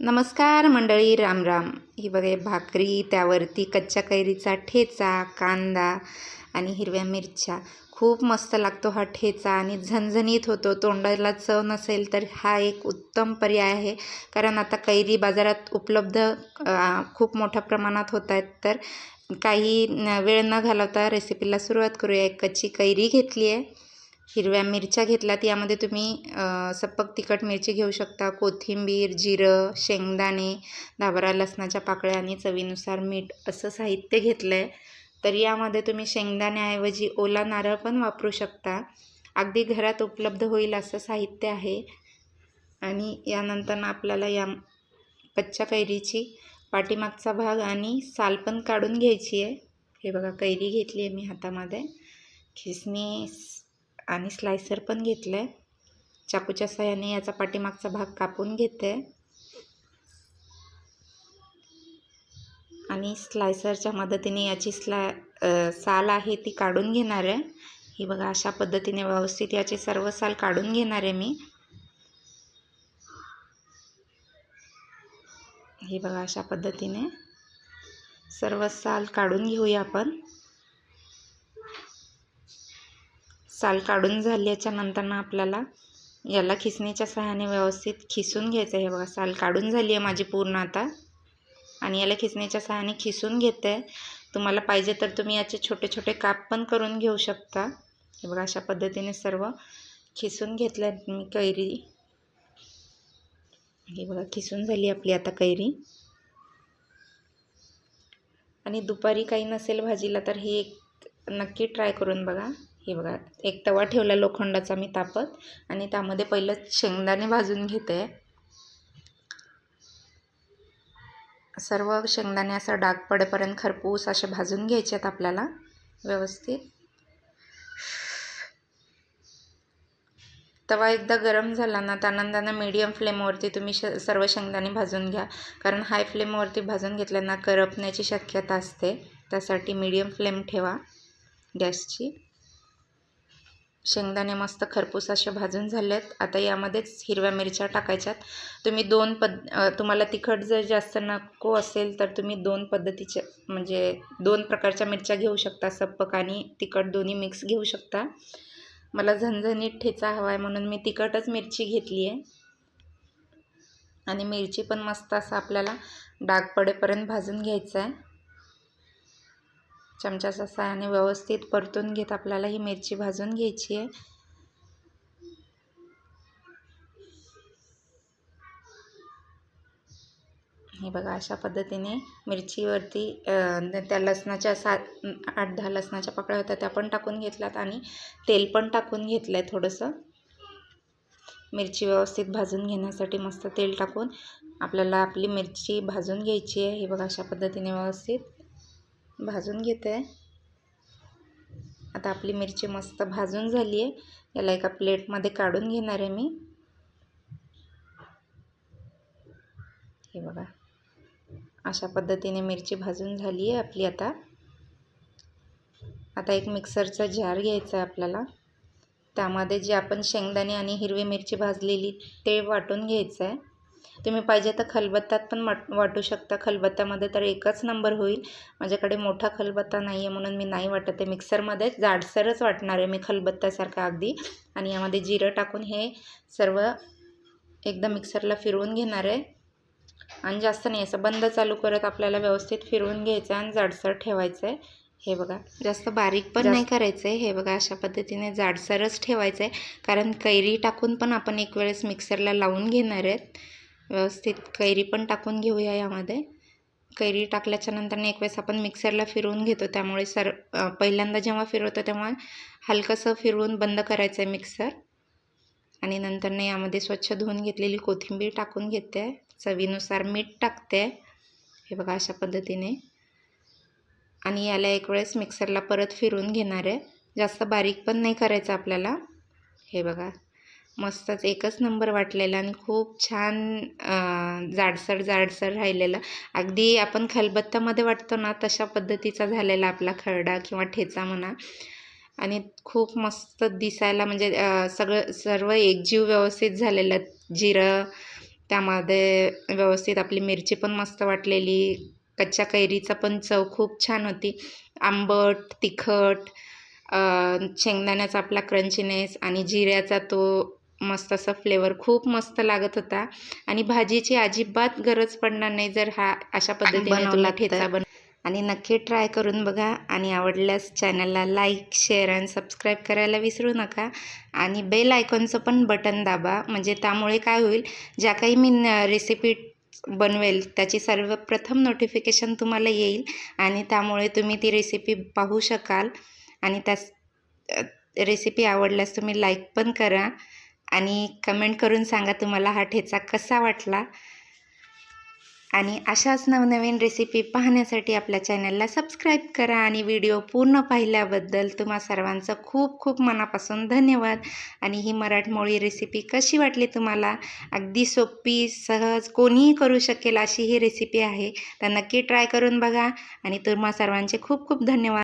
नमस्कार मंडळी राम राम. ही बघा भाकरी त्यावरती कच्च्या कैरीचा ठेचा कांदा आणि हिरव्या मिरच्या. खूप मस्त लागतो हा ठेचा आणि झणझणीत होतो. तोंडाला चव नसेल तर हा एक उत्तम पर्याय आहे. कारण आता कैरी बाजारात उपलब्ध खूप मोठ्या प्रमाणात होत आहेत. तर काही वेळ न घालवता रेसिपीला सुरुवात करूया. एक कच्ची कैरी घेतली आहे. हिरव्या मिरच्या घेतल्यात. यामध्ये तुम्ही सप्पक सपक तिखट मिरची घेऊ शकता. कोथिंबीर जिरं शेंगदाणे दाबरा लसणाच्या पाकळ्या आणि चवीनुसार मीठ असं साहित्य घेतलं आहे तर यामध्ये तुम्ही शेंगदाण्याऐवजी ओला नारळ पण वापरू शकता. अगदी घरात उपलब्ध होईल असं साहित्य आहे. आणि यानंतर आपल्याला या कच्च्या कैरीची पाठीमागचा भाग आणि साल पण काढून घ्यायची आहे. हे बघा कैरी घेतली आहे मी हातामध्ये. खिसमीस. आणि स्लायसर पण घेतलं आहे चाकूच्या सहाय्याने याचा पाठीमागचा भाग कापून घेते. आणि स्लायसरच्या मदतीने याची स्ला साल आहे ती काढून घेणार आहे. ही बघा अशा पद्धतीने व्यवस्थित याची सर्व साल काढून घेणार आहे मी. हे बघा अशा पद्धतीने सर्व साल काढून घेऊया आपण. साल काढून झाल्याच्यानंतर आपल्याला याला खिसणीच्या सहाय्याने व्यवस्थित खिसून घ्यायचं आहे. हे बघा साल काढून झाली आहे माझी पूर्ण आता. आणि याला खिसणीच्या सहाय्याने खिसून घेते तुम्हाला पाहिजे तर तुम्ही याचे छोटे छोटे काप पण करून घेऊ शकता. हे बघा अशा पद्धतीने सर्व खिसून घेतल्या मी कैरी. हे बघा खिसून झाली आपली आता कैरी. आणि दुपारी काही नसेल भाजीला तर हे एक नक्की ट्राय करून बघा. हे बघा एक तवा ठेवला लोखंडाचा मी तापत आणि त्यामध्ये पहिलं शेंगदाणे भाजून घेते. सर्व शेंगदाणे असं डाग पडेपर्यंत खरपूस असे भाजून घ्यायचे आहेत आपल्याला व्यवस्थित. तवा एकदा गरम झाला ना त्यानंतर मीडियम फ्लेमवरती तुम्ही श सर्व शेंगदाणे भाजून घ्या. कारण हाय फ्लेमवरती भाजून घेतल्यानं करपण्याची शक्यता असते. त्यासाठी मीडियम फ्लेम ठेवा गॅसची. शेंगदाणे मस्त खरपूस असे भाजून झाले आहेत आता यामध्येच हिरव्या मिरच्या टाकायच्यात. तुम्ही दोन पद तुम्हाला तिखट जर जास्त नको असेल तर तुम्ही दोन पद्धतीच्या म्हणजे दोन प्रकारच्या मिरच्या घेऊ शकता. सप्पक आणि तिखट दोन्ही मिक्स घेऊ शकता. मला झणझणीत ठेचा हवा आहे म्हणून मी तिखटच मिरची घेतली आहे. आणि मिरची पण मस्त असं आपल्याला डाग पडेपर्यंत भाजून घ्यायचं आहे चमच्याच्या सहाय्याने व्यवस्थित परतून घेत आपल्याला ही मिरची भाजून घ्यायची आहे. हे बघा अशा पद्धतीने मिरचीवरती त्या लसणाच्या सात आठ दहा लसणाच्या पकड्या होत्या त्या पण टाकून घेतल्यात आणि तेल पण टाकून घेतलं आहे थोडंसं. मिरची व्यवस्थित भाजून घेण्यासाठी मस्त तेल टाकून आपल्याला आपली मिरची भाजून घ्यायची आहे. हे बघा अशा पद्धतीने व्यवस्थित. भाजून घेते. आहे आता आपली मिरची मस्त भाजून झाली आहे याला एका प्लेटमध्ये काढून घेणार आहे मी. हे बघा. अशा पद्धतीने मिरची भाजून झाली आहे आपली आता. आता एक मिक्सरचा जार घ्यायचा आहे आपल्याला. त्यामध्ये जे आपण शेंगदाणे आणि हिरवी मिरची भाजलेली ते वाटून घ्यायचं आहे तुम्ही पाहिजे तर खलबत्त्यात पण वाट वाटू शकता. खलबत्त्यामध्ये तर एकच नंबर होईल. माझ्याकडे मोठा खलबत्ता नाही आहे म्हणून मी नाही वाटत आहे. मिक्सरमध्येच जाडसरच वाटणार आहे मी खलबत्त्यासारखं अगदी. आणि यामध्ये जिरं टाकून हे सर्व एकदा मिक्सरला फिरवून घेणार आहे. आणि जास्त नाही असं बंद चालू करत आपल्याला व्यवस्थित फिरवून घ्यायचं आहे आणि जाडसर ठेवायचं आहे. हे बघा. जास्त बारीक पण नाही करायचं आहे हे बघा अशा पद्धतीने जाडसरच ठेवायचं आहे कारण कैरी टाकून पण आपण एक वेळेस मिक्सरला लावून घेणार आहेत. व्यवस्थित कैरी पण टाकून घेऊया यामध्ये. कैरी टाकल्याच्या नंतर एक वेळेस आपण मिक्सरला फिरवून घेतो. त्यामुळे सर पहिल्यांदा जेव्हा फिरवतो तेव्हा हलकंसं फिरवून बंद करायचं आहे मिक्सर. आणि नंतरनं यामध्ये स्वच्छ धुवून घेतलेली कोथिंबीर टाकून घेते. आहे चवीनुसार मीठ टाकते. हे बघा अशा पद्धतीने. आणि याला एक वेळेस मिक्सरला परत फिरवून घेणार आहे. जास्त बारीक पण नाही करायचं आपल्याला. हे बघा. मस्तच एकच नंबर वाटलेला आणि खूप छान जाडसर जाडसर राहिलेलं. अगदी आपण खलबत्त्यामध्ये वाटतो ना तशा पद्धतीचा झालेला आपला खरडा किंवा ठेचा म्हणा. आणि खूप मस्त दिसायला म्हणजे सगळं सर्व एकजीव व्यवस्थित झालेलं. जिरं त्यामध्ये व्यवस्थित आपली मिरची पण मस्त वाटलेली. कच्च्या कैरीचा पण चव खूप छान होती. आंबट तिखट शेंगदाण्याचा आपला क्रंचीनेस आणि जिऱ्याचा तो मस्त असा फ्लेवर खूप मस्त लागत होता. आणि भाजीची अजिबात गरज पडणार नाही जर हा अशा पद्धतीने तुला. ठेचा बन आणि नक्की ट्राय करून बघा. आणि आवडल्यास चॅनलला लाईक शेअर आणि सबस्क्राईब करायला विसरू नका. आणि बेल आयकॉनचं पण बटन दाबा. म्हणजे त्यामुळे काय होईल ज्या काही मी रेसिपी बनवेल त्याची सर्वप्रथम नोटिफिकेशन तुम्हाला येईल. आणि त्यामुळे तुम्ही ती रेसिपी पाहू शकाल. आणि त्यास रेसिपी आवडल्यास तुम्ही लाईक पण करा. आणि कमेंट करून सांगा तुम्हाला हा ठेचा कसा वाटला. आणि अशाच नवनवीन रेसिपी पाहण्यासाठी आपल्या चॅनलला सबस्क्राईब करा आणि व्हिडिओ पूर्ण पाहिल्याबद्दल तुम्हा सर्वांचं खूप खूप मनापासून धन्यवाद. आणि ही मराठमोळी रेसिपी कशी वाटली तुम्हाला? अगदी सोपी सहज कोणीही करू शकेल अशी ही रेसिपी आहे. तर नक्की ट्राय करून बघा. आणि तुम्हा सर्वांचे खूप खूप धन्यवाद.